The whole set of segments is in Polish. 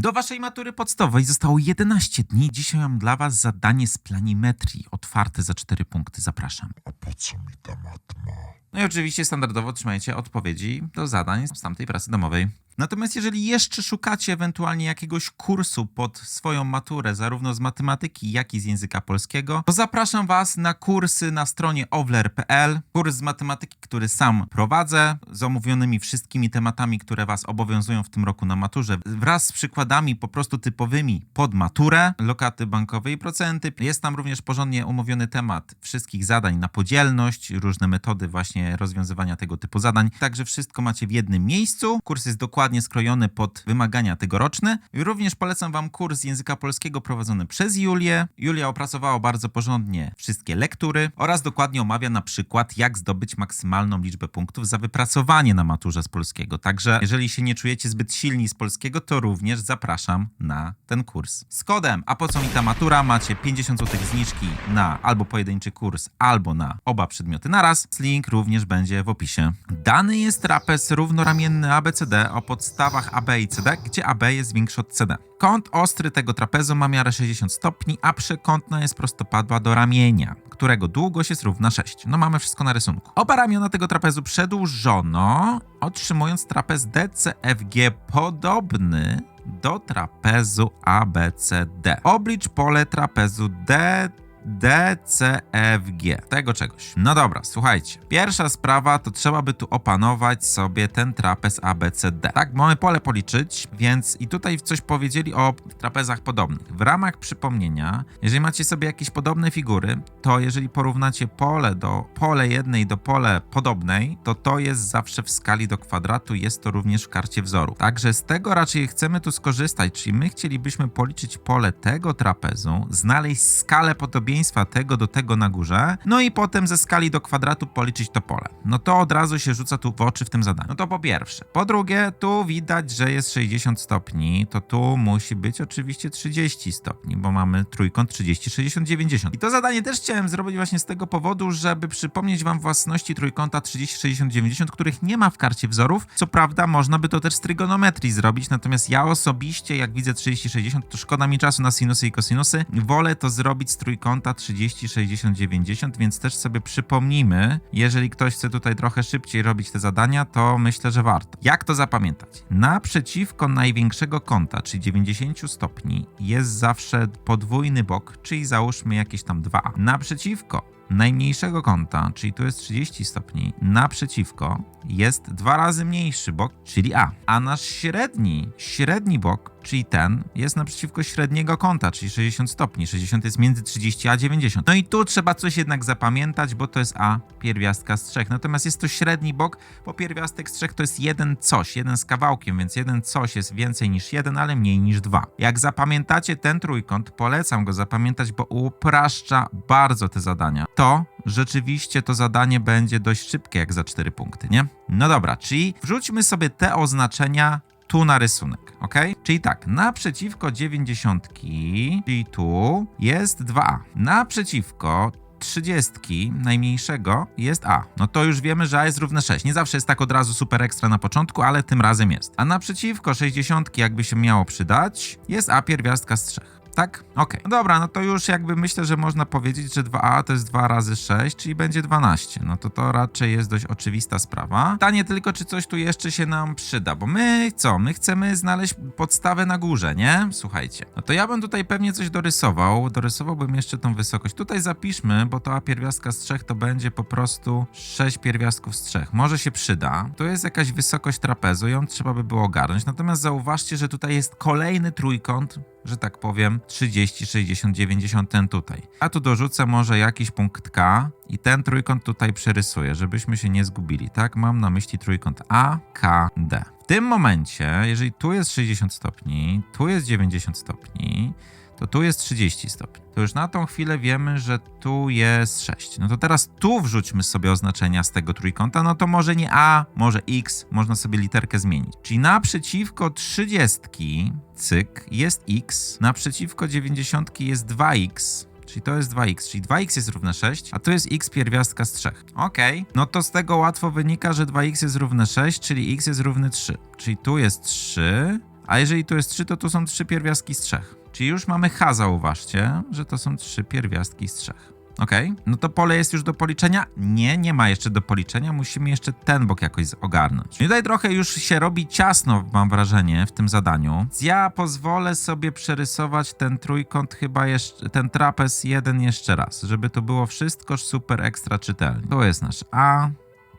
Do waszej matury podstawowej zostało 11 dni. Dzisiaj mam dla was zadanie z planimetrii. Otwarte za 4 punkty. Zapraszam. A po co mi ta matma? No i oczywiście standardowo otrzymajcie odpowiedzi do zadań z tamtej pracy domowej. Natomiast jeżeli jeszcze szukacie ewentualnie jakiegoś kursu pod swoją maturę, zarówno z matematyki, jak i z języka polskiego, to zapraszam Was na kursy na stronie ovler.pl. Kurs z matematyki, który sam prowadzę, z omówionymi wszystkimi tematami, które Was obowiązują w tym roku na maturze, wraz z przykładami po prostu typowymi pod maturę, lokaty bankowe i procenty. Jest tam również porządnie omówiony temat wszystkich zadań na podzielność, różne metody właśnie rozwiązywania tego typu zadań. Także wszystko macie w jednym miejscu. Kurs jest dokładnie skrojony pod wymagania tegoroczne. Również polecam Wam kurs języka polskiego prowadzony przez Julię. Julia opracowała bardzo porządnie wszystkie lektury oraz dokładnie omawia na przykład, jak zdobyć maksymalną liczbę punktów za wypracowanie na maturze z polskiego. Także jeżeli się nie czujecie zbyt silni z polskiego, to również zapraszam na ten kurs. Z kodem, a po co mi ta matura, macie 50 zł zniżki na albo pojedynczy kurs, albo na oba przedmioty naraz. Link również będzie w opisie. Dany jest trapez równoramienny ABCD o podstawach AB i CD, gdzie AB jest większy od CD. Kąt ostry tego trapezu ma miarę 60 stopni, a przekątna jest prostopadła do ramienia, którego długość jest równa 6. No mamy wszystko na rysunku. Oba ramiona tego trapezu przedłużono, otrzymując trapez DCFG podobny do trapezu ABCD. Oblicz pole trapezu D. DCFG. Tego czegoś. No dobra, słuchajcie. Pierwsza sprawa to trzeba by tu opanować sobie ten trapez ABCD. Tak, mamy pole policzyć, więc i tutaj coś powiedzieli o trapezach podobnych. W ramach przypomnienia, jeżeli macie sobie jakieś podobne figury, to jeżeli porównacie pole do pole jednej do pole podobnej, to to jest zawsze w skali do kwadratu, jest to również w karcie wzoru. Także z tego raczej chcemy tu skorzystać, czyli my chcielibyśmy policzyć pole tego trapezu, znaleźć skalę podobieństwa tego do tego na górze, no i potem ze skali do kwadratu policzyć to pole. No to od razu się rzuca tu w oczy w tym zadaniu. No to po pierwsze. Po drugie, tu widać, że jest 60 stopni, to tu musi być oczywiście 30 stopni, bo mamy trójkąt 30, 60, 90. I to zadanie też chciałem zrobić właśnie z tego powodu, żeby przypomnieć wam własności trójkąta 30, 60, 90, których nie ma w karcie wzorów. Co prawda można by to też z trygonometrii zrobić, natomiast ja osobiście, jak widzę 30, 60, to szkoda mi czasu na sinusy i kosinusy. Wolę to zrobić z trójkąta 30, 60, 90, więc też sobie przypomnijmy, jeżeli ktoś chce tutaj trochę szybciej robić te zadania, to myślę, że warto. Jak to zapamiętać? Naprzeciwko największego kąta, czyli 90 stopni, jest zawsze podwójny bok, czyli załóżmy jakieś tam 2. Naprzeciwko najmniejszego kąta, czyli tu jest 30 stopni, naprzeciwko jest dwa razy mniejszy bok, czyli A. A nasz średni, średni bok, czyli ten, jest naprzeciwko średniego kąta, czyli 60 stopni. 60 jest między 30 a 90. No i tu trzeba coś jednak zapamiętać, bo to jest A, pierwiastka z 3. Natomiast jest to średni bok, bo pierwiastek z 3 to jest jeden coś, jeden z kawałkiem, więc jeden coś jest więcej niż jeden, ale mniej niż dwa. Jak zapamiętacie ten trójkąt, polecam go zapamiętać, bo upraszcza bardzo te zadania. To rzeczywiście to zadanie będzie dość szybkie, jak za 4 punkty, nie? No dobra, czyli wrzućmy sobie te oznaczenia tu na rysunek, ok? Czyli tak, naprzeciwko 90, czyli tu jest 2A. Naprzeciwko 30 najmniejszego jest A. No to już wiemy, że A jest równe 6. Nie zawsze jest tak od razu super ekstra na początku, ale tym razem jest. A naprzeciwko 60, jakby się miało przydać, jest A pierwiastka z 3. Tak? Okej. No dobra, no to już jakby myślę, że można powiedzieć, że 2a to jest 2 razy 6, czyli będzie 12. No to to raczej jest dość oczywista sprawa. Pytanie tylko, czy coś tu jeszcze się nam przyda, bo my co? My chcemy znaleźć podstawę na górze, nie? Słuchajcie. No to ja bym tutaj pewnie coś dorysował. Dorysowałbym jeszcze tą wysokość. Tutaj zapiszmy, bo to a pierwiastka z 3 to będzie po prostu 6 pierwiastków z 3. Może się przyda. Tu jest jakaś wysokość trapezu, ją trzeba by było ogarnąć. Natomiast zauważcie, że tutaj jest kolejny trójkąt, że tak powiem, 30, 60, 90, ten tutaj. A tu dorzucę może jakiś punkt K i ten trójkąt tutaj przerysuję, żebyśmy się nie zgubili, tak? Mam na myśli trójkąt A, K, D. W tym momencie, jeżeli tu jest 60 stopni, tu jest 90 stopni, to tu jest 30 stopni. To już na tą chwilę wiemy, że tu jest 6. No to teraz tu wrzućmy sobie oznaczenia z tego trójkąta. No to może nie A, może X, można sobie literkę zmienić. Czyli naprzeciwko 30, cyk, jest X, naprzeciwko 90 jest 2X, Czyli to jest 2x, czyli 2x jest równe 6, a tu jest x pierwiastka z 3. Okej, no to z tego łatwo wynika, że 2x jest równe 6, czyli x jest równy 3. Czyli tu jest 3, A jeżeli tu jest 3, to tu są trzy pierwiastki z trzech. Czyli już mamy H, zauważcie, że to są trzy pierwiastki z trzech. Okej, no to pole jest już do policzenia? Nie, nie ma jeszcze do policzenia, musimy jeszcze ten bok jakoś ogarnąć. Tutaj trochę już się robi ciasno, mam wrażenie, w tym zadaniu. Ja pozwolę sobie przerysować ten trójkąt chyba jeszcze, ten trapez jeden jeszcze raz, żeby to było wszystko super ekstra czytelnie. Tu jest nasze A,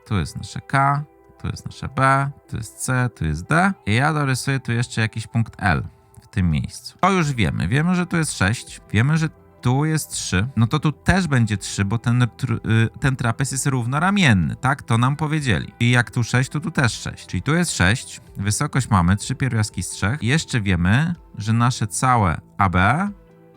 tu jest nasze K, tu jest nasze B, tu jest C, tu jest D. I ja dorysuję tu jeszcze jakiś punkt L tym miejscu. To już wiemy. Wiemy, że tu jest 6. Wiemy, że tu jest 3. No to tu też będzie 3, bo ten, y, ten trapez jest równoramienny, tak? To nam powiedzieli. I jak tu 6, to tu też 6. Czyli tu jest 6. Wysokość mamy 3 pierwiastki z 3. I jeszcze wiemy, że nasze całe AB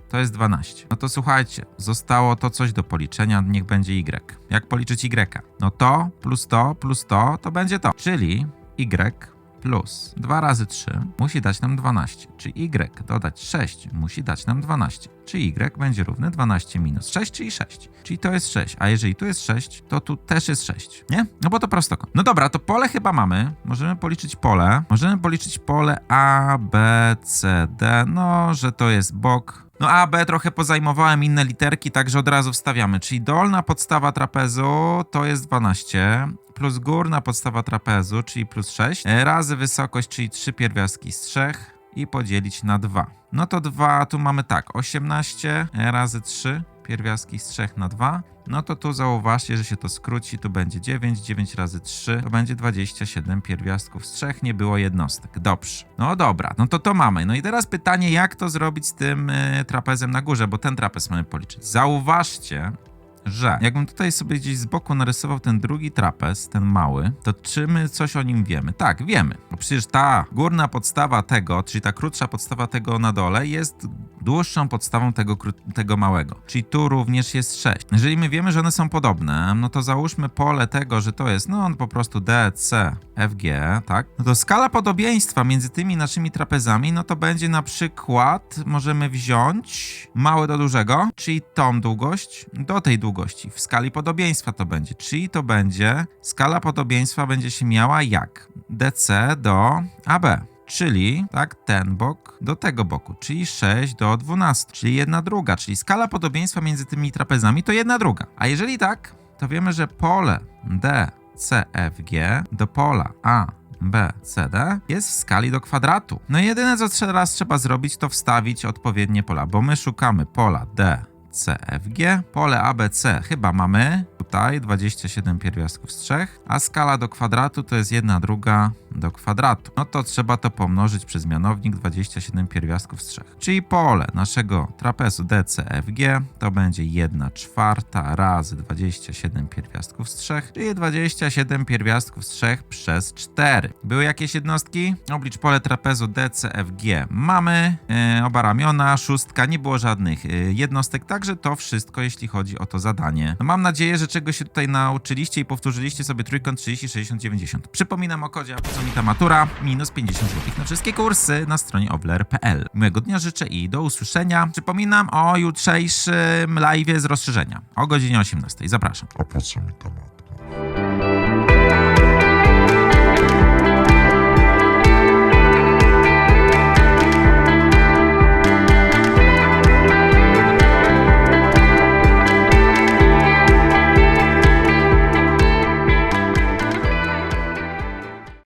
to jest 12. No to słuchajcie, zostało to coś do policzenia, niech będzie y. Jak policzyć y? No to plus to plus to to będzie to. Czyli y plus 2 razy 3 musi dać nam 12. Czy y dodać 6 musi dać nam 12. Czy y będzie równy 12 minus 6, czyli 6. Czyli to jest 6. A jeżeli tu jest 6, to tu też jest 6. Nie? No bo to prostokąt. No dobra, to pole chyba mamy. Możemy policzyć pole. Możemy policzyć pole A, B, C, D. No, że to jest bok. No A, B trochę pozajmowałem inne literki, także od razu wstawiamy. Czyli dolna podstawa trapezu to jest 12, plus górna podstawa trapezu, czyli plus 6, e, razy wysokość, czyli 3 pierwiastki z 3 i podzielić na 2. No to 2, tu mamy tak, 18 razy 3 pierwiastki z 3 na 2. No to tu zauważcie, że się to skróci, tu będzie 9, 9 razy 3, to będzie 27 pierwiastków z 3, nie było jednostek. Dobrze. No dobra, no to to mamy. No i teraz pytanie, jak to zrobić z tym y, trapezem na górze, bo ten trapez mamy policzyć. Zauważcie, że jakbym tutaj sobie gdzieś z boku narysował ten drugi trapez, ten mały, to czy my coś o nim wiemy? Tak, wiemy. Bo przecież ta górna podstawa tego, czyli ta krótsza podstawa tego na dole jest dłuższą podstawą tego, tego małego. Czyli tu również jest 6. Jeżeli my wiemy, że one są podobne, no to załóżmy pole tego, że to jest, no on po prostu D, C, F, G, tak? No to skala podobieństwa między tymi naszymi trapezami, no to będzie na przykład, możemy wziąć małe do dużego, czyli tą długość do tej długości. W skali podobieństwa to będzie, czyli to będzie, skala podobieństwa będzie się miała jak DC do AB. Czyli tak, ten bok do tego boku, czyli 6 do 12, czyli jedna druga, czyli skala podobieństwa między tymi trapezami to jedna druga. A jeżeli tak, to wiemy, że pole D, C, F, G do pola A, B, C, D jest w skali do kwadratu. No i jedyne, co teraz trzeba zrobić, to wstawić odpowiednie pola, bo my szukamy pola D, C, F, G. Pole ABC chyba mamy tutaj 27 pierwiastków z 3, a skala do kwadratu to jest 1 druga do kwadratu. No to trzeba to pomnożyć przez mianownik 27 pierwiastków z 3. Czyli pole naszego trapezu DCFG to będzie 1 czwarta razy 27 pierwiastków z 3, czyli 27 pierwiastków z 3 przez 4. Były jakieś jednostki? Oblicz pole trapezu DCFG. Mamy e, oba ramiona, szóstka, nie było żadnych e, jednostek, także to wszystko, jeśli chodzi o to zadanie. No mam nadzieję, że czego się tutaj nauczyliście i powtórzyliście sobie trójkąt 30, 60, 90. Przypominam o kodzie Apozomita Matura, minus 50 zł na wszystkie kursy na stronie obler.pl. Miłego dnia życzę i do usłyszenia. Przypominam o jutrzejszym live z rozszerzenia o godzinie 18. Zapraszam. A po